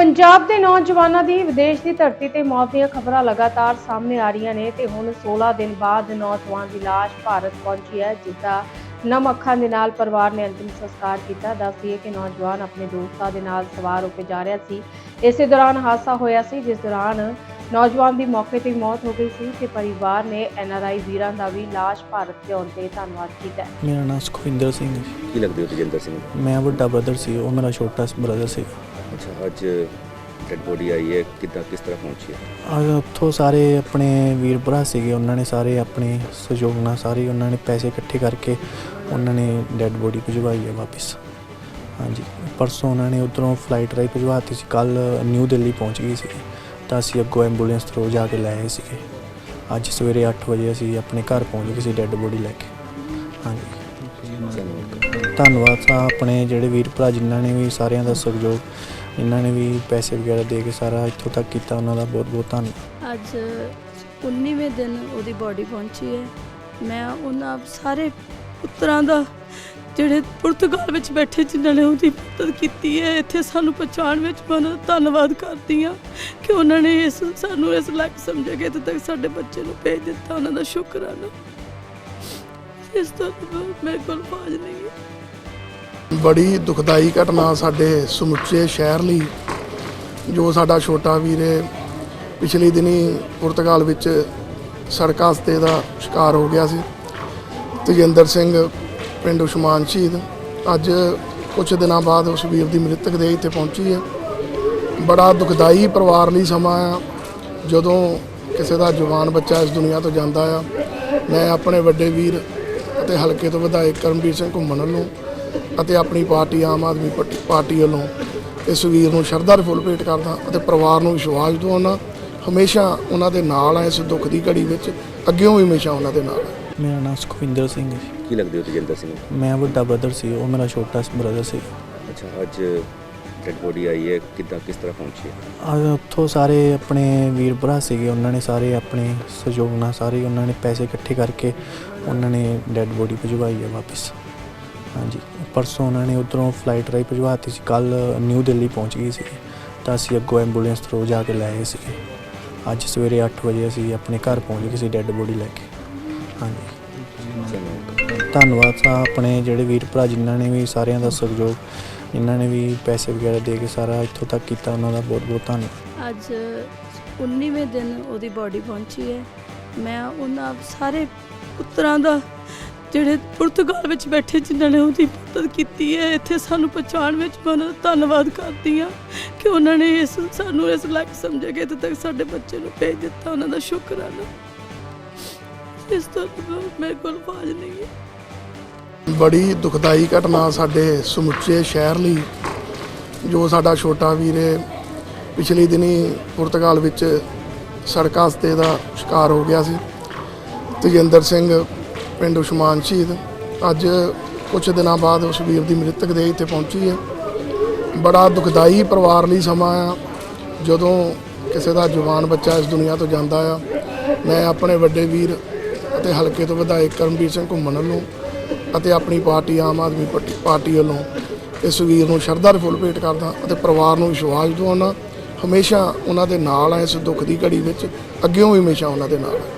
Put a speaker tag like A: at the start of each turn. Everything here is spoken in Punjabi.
A: ਪੰਜਾਬ ਦੇ ਨੌਜਵਾਨਾਂ ਦੀ ਵਿਦੇਸ਼ ਦੀ ਧਰਤੀ ਤੇ ਮੌਤ ਦੀਆਂ ਖਬਰਾਂ ਲਗਾਤਾਰ ਸਾਹਮਣੇ ਆ ਰਹੀਆਂ ਨੇ ਤੇ ਹੁਣ 16 ਦਿਨ ਬਾਅਦ ਨੌਜਵਾਨ ਦੀ ਲਾਸ਼ ਭਾਰਤ ਪਹੁੰਚੀ ਹੈ ਜਿੱਦਾਂ ਨਮ ਅੱਖਾਂ ਦੇ ਨਾਲ ਪਰਿਵਾਰ ਨੇ ਅੰਤਿਮ ਸੰਸਕਾਰ ਕੀਤਾ। ਦੱਸਦੀਏ ਕਿ ਨੌਜਵਾਨ ਆਪਣੇ ਦੋਸਤਾਂ ਦੇ ਨਾਲ ਸਵਾਰ ਹੋ ਕੇ ਜਾ ਰਿਹਾ ਸੀ। ਇਸੇ ਦੌਰਾਨ ਹਾਦਸਾ ਹੋਇਆ ਸੀ ਜਿਸ ਦੌਰਾਨ ਨੌਜਵਾਨ ਦੀ ਮੌਕੇ ਤੇ ਮੌਤ ਹੋ ਗਈ ਸੀ ਤੇ ਪਰਿਵਾਰ ਨੇ ਐਨਆਰਆਈ ਵੀਰਾਂ ਦਾ ਵੀ ਲਾਸ਼ ਭਾਰਤ ਲਿਆਉਣ ਤੇ ਧੰਨਵਾਦ ਕੀਤਾ।
B: ਮੇਰਾ ਨਾਮ ਸੁਖਵਿੰਦਰ ਸਿੰਘ ਹੈ।
C: ਕੀ ਲੱਗਦੇ ਹੋ ਤੇਜਿੰਦਰ ਸਿੰਘ
B: ਮੈਂ ਵੱਡਾ ਬ੍ਰਦਰ ਸੀ ਉਹ ਮੇਰਾ ਛੋਟਾ ਬ੍ਰਦਰ ਸੀ।
C: ਅੱਛਾ ਅੱਜ ਡੈਡ ਬੋਡੀ ਆਈ ਹੈ ਕਿੱਦਾਂ ਕਿਸ ਤਰ੍ਹਾਂ ਪਹੁੰਚੀ ਹੈ?
B: ਆ ਉੱਥੋਂ ਸਾਰੇ ਆਪਣੇ ਵੀਰ ਭਰਾ ਸੀਗੇ ਉਹਨਾਂ ਨੇ ਸਾਰੇ ਆਪਣੇ ਸਹਿਯੋਗ ਨਾਲ ਸਾਰੇ ਉਹਨਾਂ ਨੇ ਪੈਸੇ ਇਕੱਠੇ ਕਰਕੇ ਉਹਨਾਂ ਨੇ ਡੈੱਡ ਬੋਡੀ ਭਿਜਵਾਈ ਹੈ ਵਾਪਸ। ਹਾਂਜੀ ਪਰਸੋਂ ਉਹਨਾਂ ਨੇ ਉਧਰੋਂ ਫਲਾਈਟ ਰਾਈ ਭਿਜਵਾਤੀ ਸੀ ਕੱਲ ਨਿਊ ਦਿੱਲੀ ਪਹੁੰਚ ਗਈ ਸੀ ਤਾਂ ਅਸੀਂ ਅੱਗੋਂ ਐਂਬੂਲੈਂਸ ਥਰੂ ਜਾ ਕੇ ਲੈ ਆਏ ਸੀਗੇ। ਅੱਜ ਸਵੇਰੇ 8 ਵਜੇ ਅਸੀਂ ਆਪਣੇ ਘਰ ਪਹੁੰਚ ਗਏ ਸੀ ਡੈੱਡ ਬੋਡੀ ਲੈ ਕੇ। ਹਾਂਜੀ। ਧੰਨਵਾਦ। ਆ ਆਪਣੇ ਜਿਹੜੇ ਵੀਰ ਭਰਾ ਜਿਨ੍ਹਾਂ ਨੇ ਵੀ ਸਾਰਿਆਂ ਦਾ ਸਹਿਯੋਗ ਇਹਨਾਂ ਨੇ ਵੀ ਪੈਸੇ ਵਗੈਰਾ ਦੇ ਕੇ ਸਾਰਾ ਇੱਥੋਂ ਤੱਕ ਕੀਤਾ, ਉਹਨਾਂ ਦਾ ਬਹੁਤ ਬਹੁਤ ਧੰਨਵਾਦ
D: ਅੱਜ 19ਵੇਂ ਦਿਨ ਉਹਦੀ ਬਾਡੀ ਪਹੁੰਚੀ ਹੈ। ਮੈਂ ਉਹਨਾਂ ਸਾਰੇ ਪੁੱਤਰਾਂ ਦਾ, ਜਿਹੜੇ ਪੁਰਤਗਾਲ ਵਿੱਚ ਬੈਠੇ ਜਿਨ੍ਹਾਂ ਨੇ ਉਹਦੀ ਮਦਦ ਕੀਤੀ ਹੈ, ਇੱਥੇ ਸਾਨੂੰ ਪਹੁੰਚਾਉਣ ਵਿੱਚ ਮੈਂ ਉਹਨਾਂ ਦਾ ਧੰਨਵਾਦ ਕਰਦੀ ਹਾਂ ਕਿ ਉਹਨਾਂ ਨੇ ਇਸ ਸਾਨੂੰ ਇਸ ਲਾਇਕ ਸਮਝ ਕੇ ਇੱਥੇ ਤੱਕ ਸਾਡੇ ਬੱਚੇ ਨੂੰ ਭੇਜ ਦਿੱਤਾ, ਉਹਨਾਂ ਦਾ ਸ਼ੁਕਰਾਨਾ। ਇਸ ਤੋਂ ਬਾਅਦ ਮੇਰੇ ਕੋਲ ਬਾਜ ਨਹੀਂ ਹੈ।
E: ਬੜੀ ਦੁਖਦਾਈ ਘਟਨਾ ਸਾਡੇ ਸਮੁੱਚੇ ਸ਼ਹਿਰ ਲਈ, ਜੋ ਸਾਡਾ ਛੋਟਾ ਵੀਰ ਹੈ, ਪਿਛਲੇ ਦਿਨੀ ਪੁਰਤਗਾਲ ਵਿੱਚ ਸੜਕ ਹਾਦਸੇ ਦਾ ਸ਼ਿਕਾਰ ਹੋ ਗਿਆ ਸੀ। ਤੇਜਿੰਦਰ ਸਿੰਘ, ਪਿੰਡ ਉਸਮਾਨ ਸ਼ਹੀਦ, ਅੱਜ ਕੁਝ ਦਿਨਾਂ ਬਾਅਦ ਉਸ ਵੀਰ ਦੀ ਮ੍ਰਿਤਕ ਦੇਹ ਇੱਥੇ ਪਹੁੰਚੀ ਹੈ। ਬੜਾ ਦੁਖਦਾਈ ਪਰਿਵਾਰ ਲਈ ਸਮਾਂ ਆ, ਜਦੋਂ ਕਿਸੇ ਦਾ ਜਵਾਨ ਬੱਚਾ ਇਸ ਦੁਨੀਆ ਤੋਂ ਜਾਂਦਾ ਆ। ਮੈਂ ਆਪਣੇ ਵੱਡੇ ਵੀਰ ਅਤੇ ਹਲਕੇ ਤੋਂ ਵਿਧਾਇਕ ਕਰਮਵੀਰ ਸਿੰਘ ਘੁੰਮਣ ਵੱਲੋਂ ਅਤੇ ਆਪਣੀ ਪਾਰਟੀ ਆਮ ਆਦਮੀ ਪਾਰਟੀ- ਵੱਲੋਂ ਇਸ ਵੀਰ ਨੂੰ ਸ਼ਰਧਾ ਦੇ ਫੁੱਲ ਭੇਟ ਕਰਦਾ ਅਤੇ ਪਰਿਵਾਰ ਨੂੰ ਵਿਸ਼ਵਾਸ ਦਿਵਾਉਣਾ ਹਮੇਸ਼ਾ ਉਹਨਾਂ ਦੇ ਨਾਲ ਆ ਇਸ ਦੁੱਖ ਦੀ ਘੜੀ ਵਿੱਚ ਅੱਗੇੋਂ ਵੀ ਹਮੇਸ਼ਾ ਉਹਨਾਂ ਦੇ ਨਾਲ
B: ਮੇਰਾ ਨਾਮ ਸੁਖਵਿੰਦਰ ਸਿੰਘ ਹੈ।
C: ਕੀ ਲੱਗਦੇ ਹੋ ਤੇਜਿੰਦਰ ਸਿੰਘ?
B: ਮੈਂ ਵੱਡਾ ਬ੍ਰਦਰ ਸੀ ਉਹ ਮੇਰਾ ਛੋਟਾ ਬ੍ਰਦਰ ਸੀ।
C: ਅੱਛਾ ਅੱਜ ਡੈਡ ਬੋਡੀ ਆਈ ਹੈ ਕਿੱਦਾਂ ਕਿਸ ਤਰ੍ਹਾਂ ਪਹੁੰਚੀ ਹੈ?
B: ਆ ਉੱਥੋਂ ਸਾਰੇ ਆਪਣੇ ਵੀਰ ਭਰਾ ਸੀਗੇ ਉਹਨਾਂ ਨੇ ਸਾਰੇ ਆਪਣੇ ਸਹਿਯੋਗ ਨਾਲ ਸਾਰੇ ਉਹਨਾਂ ਨੇ ਪੈਸੇ ਇਕੱਠੇ ਕਰਕੇ ਉਹਨਾਂ ਨੇ ਡੈੱਡ ਬੋਡੀ ਭਿਜਵਾਈ ਹੈ ਵਾਪਸ। ਹਾਂਜੀ। ਪਰਸੋਂ ਉਹਨਾਂ ਨੇ ਉਧਰੋਂ ਫਲਾਈਟ ਰਾਈ ਭਜਵਾਤੀ ਸੀ। ਕੱਲ ਨਿਊ ਦਿੱਲੀ ਪਹੁੰਚ ਗਈ ਸੀ। ਤਾਂ ਅਸੀਂ ਅੱਗੋਂ ਐਂਬੂਲੈਂਸ ਥਰੂ ਜਾ ਕੇ ਲੈ ਆਏ ਸੀਗੇ ਅੱਜ ਸਵੇਰੇ 8 ਵਜੇ ਅਸੀਂ ਆਪਣੇ ਘਰ ਪਹੁੰਚ ਗਏ ਸੀ ਡੈੱਡ ਬੋਡੀ ਲੈ ਕੇ। ਹਾਂਜੀ। ਧੰਨਵਾਦ ਸਾ ਆਪਣੇ ਜਿਹੜੇ ਵੀਰ ਭਰਾ ਜਿਨ੍ਹਾਂ ਨੇ ਵੀ ਸਾਰਿਆਂ ਦਾ ਸਹਿਯੋਗ ਇਹਨਾਂ ਨੇ ਵੀ ਪੈਸੇ ਵਗੈਰਾ ਦੇ ਕੇ ਸਾਰਾ ਇੱਥੋਂ ਤੱਕ ਕੀਤਾ, ਉਹਨਾਂ ਦਾ ਬਹੁਤ ਬਹੁਤ ਧੰਨਵਾਦ।
D: ਅੱਜ 19ਵੇਂ ਦਿਨ ਉਹਦੀ ਬਾਡੀ ਪਹੁੰਚੀ ਹੈ। ਮੈਂ ਉਹਨਾਂ ਸਾਰੇ ਪੁੱਤਰਾਂ ਦਾ ਜਿਹੜੇ ਪੁਰਤਗਾਲ ਵਿੱਚ ਬੈਠੇ ਜਿਨ੍ਹਾਂ ਨੇ ਉਹਦੀ ਮਦਦ ਕੀਤੀ ਹੈ, ਇੱਥੇ ਸਾਨੂੰ ਪਹੁੰਚਾਉਣ ਵਿੱਚ ਮੈਂ ਉਹਨਾਂ ਦਾ ਧੰਨਵਾਦ ਕਰਦੀ ਹਾਂ ਕਿ ਉਹਨਾਂ ਨੇ ਇਸ ਸਾਨੂੰ ਇਸ ਲਾਇਕ ਸਮਝਿਆ ਕਿ ਇੱਥੇ ਤੱਕ ਸਾਡੇ ਬੱਚੇ ਨੂੰ ਭੇਜ ਦਿੱਤਾ, ਉਹਨਾਂ ਦਾ ਸ਼ੁਕਰਾਨਾ। ਇਸ ਤੋਂ ਮੇਰੇ ਕੋਲ ਬਾਜ ਨਹੀਂ ਹੈ।
E: ਬੜੀ ਦੁਖਦਾਈ ਘਟਨਾ ਸਾਡੇ ਸਮੁੱਚੇ ਸ਼ਹਿਰ ਲਈ, ਜੋ ਸਾਡਾ ਛੋਟਾ ਵੀਰੇ ਪਿਛਲੇ ਦਿਨੀ ਪੁਰਤਗਾਲ ਵਿੱਚ ਸੜਕ ਹਾਦਸੇ ਦਾ ਸ਼ਿਕਾਰ ਹੋ ਗਿਆ ਸੀ। ਤੇਜਿੰਦਰ ਸਿੰਘ ਪਿੰਡ ਉਸਮਾਨ ਸ਼ਹੀਦ। ਅੱਜ ਕੁਝ ਦਿਨਾਂ ਬਾਅਦ ਉਸ ਵੀਰ ਦੀ ਮ੍ਰਿਤਕ ਦੇਹ ਇੱਥੇ ਪਹੁੰਚੀ ਹੈ। ਬੜਾ ਦੁਖਦਾਈ ਪਰਿਵਾਰ ਲਈ ਸਮਾਂ ਆ। ਜਦੋਂ ਕਿਸੇ ਦਾ ਜਵਾਨ ਬੱਚਾ ਇਸ ਦੁਨੀਆ ਤੋਂ ਜਾਂਦਾ ਆ, ਮੈਂ ਆਪਣੇ ਵੱਡੇ ਵੀਰ ਅਤੇ ਹਲਕੇ ਤੋਂ ਵਿਧਾਇਕ ਕਰਮਵੀਰ ਸਿੰਘ ਘੁੰਮਣ ਵੱਲੋਂ ਅਤੇ ਆਪਣੀ party Aam Aadmi party- party ਵੱਲੋਂ ਇਸ ਵੀਰ ਨੂੰ ਸ਼ਰਧਾ ਦੇ ਫੁੱਲ ਭੇਟ ਕਰਦਾ ਅਤੇ ਪਰਿਵਾਰ ਨੂੰ ਵਿਸ਼ਵਾਸ ਦਿਵਾਉਣਾ ਹਮੇਸ਼ਾ ਉਹਨਾਂ ਦੇ ਨਾਲ ਆ, ਇਸ ਦੁੱਖ ਦੀ ਘੜੀ ਵਿੱਚ ਅੱਗੇੋਂ ਵੀ ਹਮੇਸ਼ਾ ਉਹਨਾਂ ਦੇ ਨਾਲ ਆ।